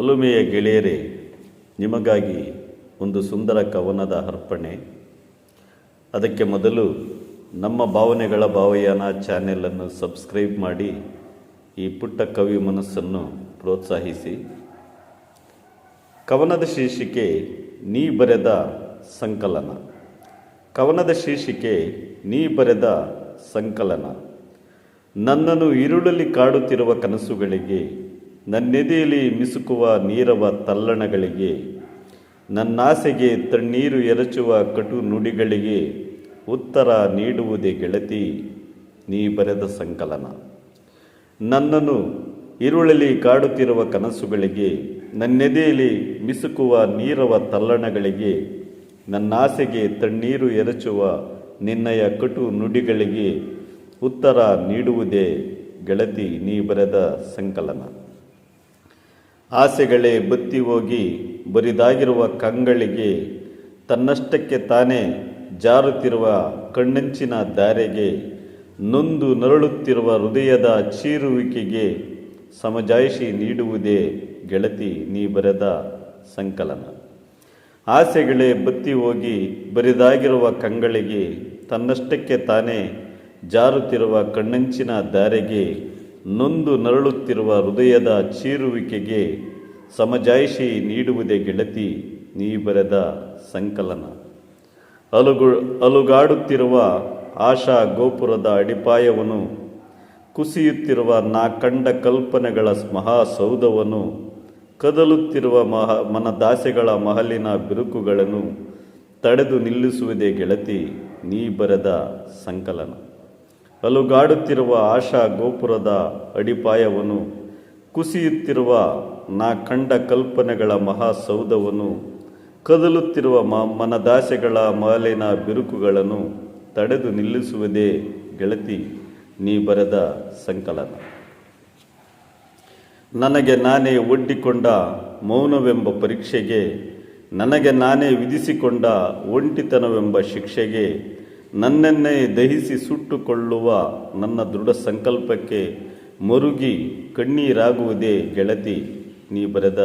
ಒಲುಮೆಯ ಗೆಳೆಯರೇ, ನಿಮಗಾಗಿ ಒಂದು ಸುಂದರ ಕವನದ ಅರ್ಪಣೆ. ಅದಕ್ಕೆ ಮೊದಲು ನಮ್ಮ ಭಾವನೆಗಳ ಭಾವಯಾನ ಚಾನೆಲನ್ನು ಸಬ್ಸ್ಕ್ರೈಬ್ ಮಾಡಿ, ಈ ಪುಟ್ಟ ಕವಿ ಮನಸ್ಸನ್ನು ಪ್ರೋತ್ಸಾಹಿಸಿ. ಕವನದ ಶೀರ್ಷಿಕೆ, ನೀ ಬರೆದ ಸಂಕಲನ ಕವನದ ಶೀರ್ಷಿಕೆ, ನೀ ಬರೆದ ಸಂಕಲನ ನನ್ನನ್ನು ಇರುಳಲ್ಲಿ ಕಾಡುತ್ತಿರುವ ಕನಸುಗಳಿಗೆ ನನ್ನೆದೆಯಲ್ಲಿ ಮಿಸುಕುವ ನೀರವ ತಲ್ಲಣಗಳಿಗೆ, ನನ್ನಾಸೆಗೆ ತಣ್ಣೀರು ಎರಚುವ ಕಟು ನುಡಿಗಳಿಗೆ ಉತ್ತರ ನೀಡುವುದೇ ಗೆಳತಿ, ನೀ ಬರೆದ ಸಂಕಲನ. ನನ್ನನ್ನು ಇರುಳಲಿ ಕಾಡುತ್ತಿರುವ ಕನಸುಗಳಿಗೆ, ನನ್ನೆದೆಯಲ್ಲಿ ಮಿಸುಕುವ ನೀರವ ತಲ್ಲಣಗಳಿಗೆ, ನನ್ನಾಸೆಗೆ ತಣ್ಣೀರು ಎರಚುವ ನಿನ್ನಯ ಕಟು ನುಡಿಗಳಿಗೆ ಉತ್ತರ ನೀಡುವುದೇ ಗೆಳತಿ, ನೀ ಬರೆದ ಸಂಕಲನ. ಆಸೆಗಳೇ ಬತ್ತಿ ಹೋಗಿ ಬರಿದಾಗಿರುವ ಕಂಗಳಿಗೆ ತನ್ನಷ್ಟಕ್ಕೆ ತಾನೇ ಜಾರುತ್ತಿರುವ ಕಣ್ಣಂಚಿನ ದಾರೆಗೆ, ನೊಂದು ನರಳುತ್ತಿರುವ ಹೃದಯದ ಚೀರುವಿಕೆಗೆ ಸಮಜಾಯಿಷಿ ನೀಡುವುದೇ ಗೆಳತಿ ನೀ ಬರೆದ ಸಂಕಲನ. ಆಸೆಗಳೇ ಬತ್ತಿ ಹೋಗಿ ಬರಿದಾಗಿರುವ ಕಂಗಳಿಗೆ ತನ್ನಷ್ಟಕ್ಕೆ ತಾನೇ ಜಾರುತ್ತಿರುವ ಕಣ್ಣಂಚಿನ ದಾರೆಗೆ ನೊಂದು ನರಳುತ್ತಿರುವ ಹೃದಯದ ಚೀರುವಿಕೆಗೆ ಸಮಜಾಯಿಷಿ ನೀಡುವುದೇ ಗೆಳತಿ, ನೀ ಬರೆದ ಸಂಕಲನ. ಅಲುಗು, ಅಲುಗಾಡುತ್ತಿರುವ ಆಶಾ ಗೋಪುರದ ಅಡಿಪಾಯವನ್ನು ಕುಸಿಯುತ್ತಿರುವ ನಾ ಕಂಡ ಕಲ್ಪನೆಗಳ ಮಹಾಸೌಧವನ್ನು ಕದಲುತ್ತಿರುವ ಮಹ, ಮನದಾಸೆಗಳ ಮಹಲಿನ ಬಿರುಕುಗಳನ್ನು ತಡೆದು ನಿಲ್ಲಿಸುವುದೇ ಗೆಳತಿ, ನೀ ಬರೆದ ಸಂಕಲನ. ಅಲುಗಾಡುತ್ತಿರುವ ಆಶಾ ಗೋಪುರದ ಅಡಿಪಾಯವನ್ನು ಕುಸಿಯುತ್ತಿರುವ ನಾ ಕಂಡ ಕಲ್ಪನೆಗಳ ಮಹಾಸೌಧವನ್ನು ಕದಲುತ್ತಿರುವ ಮ ಮನದಾಸೆಗಳ ಮಾಲಿನ ಬಿರುಕುಗಳನ್ನು ತಡೆದು ನಿಲ್ಲಿಸುವುದೇ ಗೆಳತಿ, ನೀ ಬರೆದ ಸಂಕಲನ. ನನಗೆ ನಾನೇ ಒಡ್ಡಿಕೊಂಡ ಮೌನವೆಂಬ ಪರೀಕ್ಷೆಗೆ, ನನಗೆ ನಾನೇ ವಿಧಿಸಿಕೊಂಡ ಒಂಟಿತನವೆಂಬ ಶಿಕ್ಷೆಗೆ ನನ್ನನ್ನೇ ದಹಿಸಿ ಸುಟ್ಟುಕೊಳ್ಳುವ ನನ್ನ ದೃಢ ಸಂಕಲ್ಪಕ್ಕೆ ಮರುಗಿ ಕಣ್ಣೀರಾಗುವುದೇ ಗೆಳತಿ, ನೀ ಬರೆದ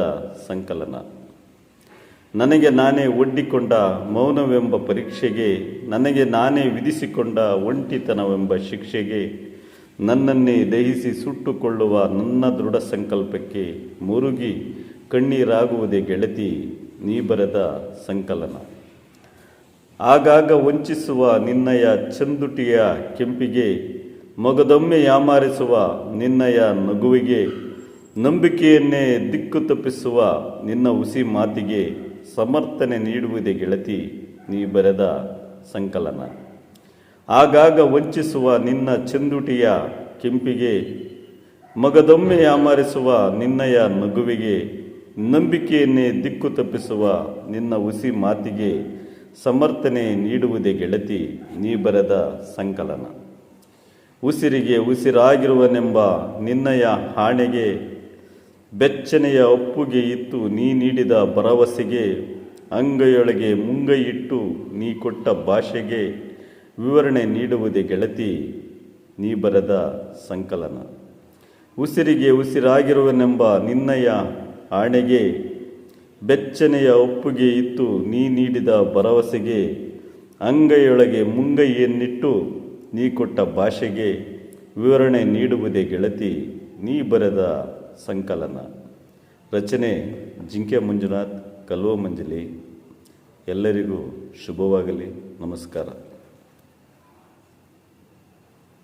ಸಂಕಲನ. ನನಗೆ ನಾನೇ ಒಡ್ಡಿಕೊಂಡ ಮೌನವೆಂಬ ಪರೀಕ್ಷೆಗೆ, ನನಗೆ ನಾನೇ ವಿಧಿಸಿಕೊಂಡ ಒಂಟಿತನವೆಂಬ ಶಿಕ್ಷೆಗೆ, ನನ್ನನ್ನೇ ದಹಿಸಿ ಸುಟ್ಟುಕೊಳ್ಳುವ ನನ್ನ ದೃಢ ಸಂಕಲ್ಪಕ್ಕೆ ಮುರುಗಿ ಕಣ್ಣೀರಾಗುವುದೇ ಗೆಳತಿ, ನೀ ಬರೆದ ಸಂಕಲನ. ಆಗಾಗ ವಂಚಿಸುವ ನಿನ್ನಯ ಚಂದುಟಿಯ ಕೆಂಪಿಗೆ, ಮೊಗದೊಮ್ಮೆ ಯಾಮಾರಿಸುವ ನಿನ್ನಯ ನಗುವಿಗೆ, ನಂಬಿಕೆಯನ್ನೇ ದಿಕ್ಕು ತಪ್ಪಿಸುವ ನಿನ್ನ ಹುಸಿ ಮಾತಿಗೆ ಸಮರ್ಥನೆ ನೀಡುವುದೇ ಗೆಳತಿ, ನೀ ಬರೆದ ಸಂಕಲನ. ಆಗಾಗ ವಂಚಿಸುವ ನಿನ್ನ ಚಂದುಟಿಯ ಕೆಂಪಿಗೆ, ಮಗದೊಮ್ಮೆ ಯಾಮಾರಿಸುವ ನಿನ್ನಯ ನಗುವಿಗೆ, ನಂಬಿಕೆಯನ್ನೇ ದಿಕ್ಕು ತಪ್ಪಿಸುವ ನಿನ್ನ ಹುಸಿ ಮಾತಿಗೆ ಸಮರ್ಥನೆ ನೀಡುವುದೇ ಗೆಳತಿ, ನೀ ಬರೆದ ಸಂಕಲನ. ಉಸಿರಿಗೆ ಉಸಿರಾಗಿರುವನೆಂಬ ನಿನ್ನಯ ಹಾಣೆಗೆ, ಬೆಚ್ಚನೆಯ ಒಪ್ಪುಗೆ ಇತ್ತು ನೀ ನೀಡಿದ ಭರವಸೆಗೆ, ಅಂಗೈಯೊಳಗೆ ಮುಂಗೈ ಇಟ್ಟು ನೀ ಕೊಟ್ಟ ಭಾಷೆಗೆ ವಿವರಣೆ ನೀಡುವುದೇ ಗೆಳತಿ, ನೀ ಬರೆದ ಸಂಕಲನ. ಉಸಿರಿಗೆ ಉಸಿರಾಗಿರುವನೆಂಬ ನಿನ್ನಯ ಆಣೆಗೆ ಬೆಚ್ಚನೆಯ ಒಪ್ಪಿಗೆ ಇತ್ತು. ನೀ ನೀಡಿದ ಭರವಸೆಗೆ, ಅಂಗೈಯೊಳಗೆ ಮುಂಗೈಯನ್ನಿಟ್ಟು ನೀ ಕೊಟ್ಟ ಭಾಷೆಗೆ ವಿವರಣೆ ನೀಡುವುದೇ ಗೆಳತಿ, ನೀ ಬರೆದ ಸಂಕಲನ. ರಚನೆ ಜಿಂಕೆ ಮಂಜುನಾಥ್, ಕಲ್ವ ಮಂಜಲಿ. ಎಲ್ಲರಿಗೂ ಶುಭವಾಗಲಿ. ನಮಸ್ಕಾರ.